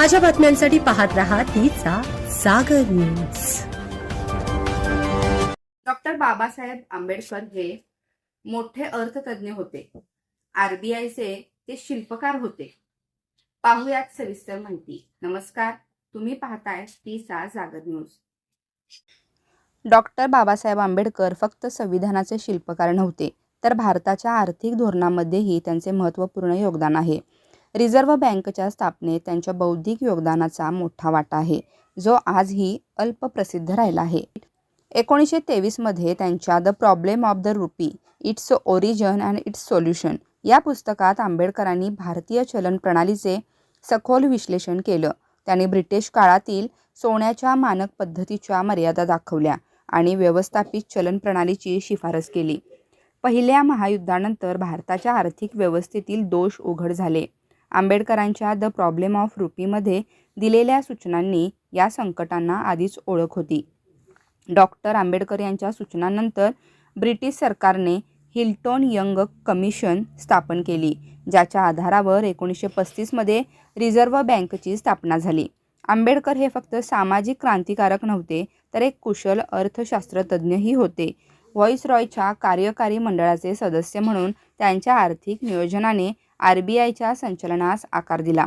ताज्या बातम्यांसाठी पाहत रहा तिचा सागर न्यूज. डॉक्टर बाबासाहेब आंबेडकर हे मोठे अर्थतज्ञ होते. आरबीआयचे ते शिल्पकार होते. पाहुयात सविस्तर माहिती. नमस्कार तुम्ही पाहताय तीचा जागर न्यूज. डॉक्टर बाबासाहेब आंबेडकर फक्त संविधानाचे शिल्पकार नव्हते तर भारताच्या आर्थिक धोरणामध्येही त्यांचे महत्त्वपूर्ण योगदान आहे. रिझर्व्ह बँकच्या स्थापनेत त्यांच्या बौद्धिक योगदानाचा मोठा वाटा आहे जो आजही अल्पप्रसिद्ध राहिला आहे. एकोणीसशे तेवीसमध्ये त्यांच्या the problem of the rupee its origin and its solution या पुस्तकात आंबेडकरांनी भारतीय चलन प्रणालीचे सखोल विश्लेषण केलं. त्यांनी ब्रिटिश काळातील सोन्याच्या मानक पद्धतीच्या मर्यादा दाखवल्या आणि व्यवस्थापित चलन प्रणालीची शिफारस केली. पहिल्या महायुद्धानंतर भारताच्या आर्थिक व्यवस्थेतील दोष उघड झाले. आंबेडकरांच्या द प्रॉब्लेम ऑफ रुपीमध्ये दिलेल्या सूचनांनी या संकटांना आधीच ओळख होती. डॉक्टर आंबेडकर यांच्या सूचनांनंतर ब्रिटिश सरकारने हिल्टॉन यंग कमिशन स्थापन केली ज्याच्या आधारावर एकोणीसशे पस्तीसमध्ये रिझर्व्ह बँकची स्थापना झाली. आंबेडकर हे फक्त सामाजिक क्रांतिकारक नव्हते तर एक कुशल अर्थशास्त्रतज्ञही होते. व्हॉइसरॉयच्या कार्यकारी मंडळाचे सदस्य म्हणून त्यांच्या आर्थिक नियोजनाने आर बी आयच्या संचलनास आकार दिला.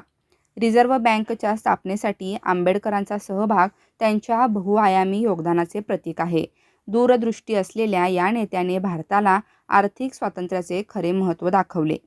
रिझर्व्ह बँकच्या स्थापनेसाठी आंबेडकरांचा सहभाग त्यांच्या बहुआयामी योगदानाचे प्रतीक आहे. दूरदृष्टी असलेल्या या नेत्याने भारताला आर्थिक स्वातंत्र्याचे खरे महत्त्व दाखवले.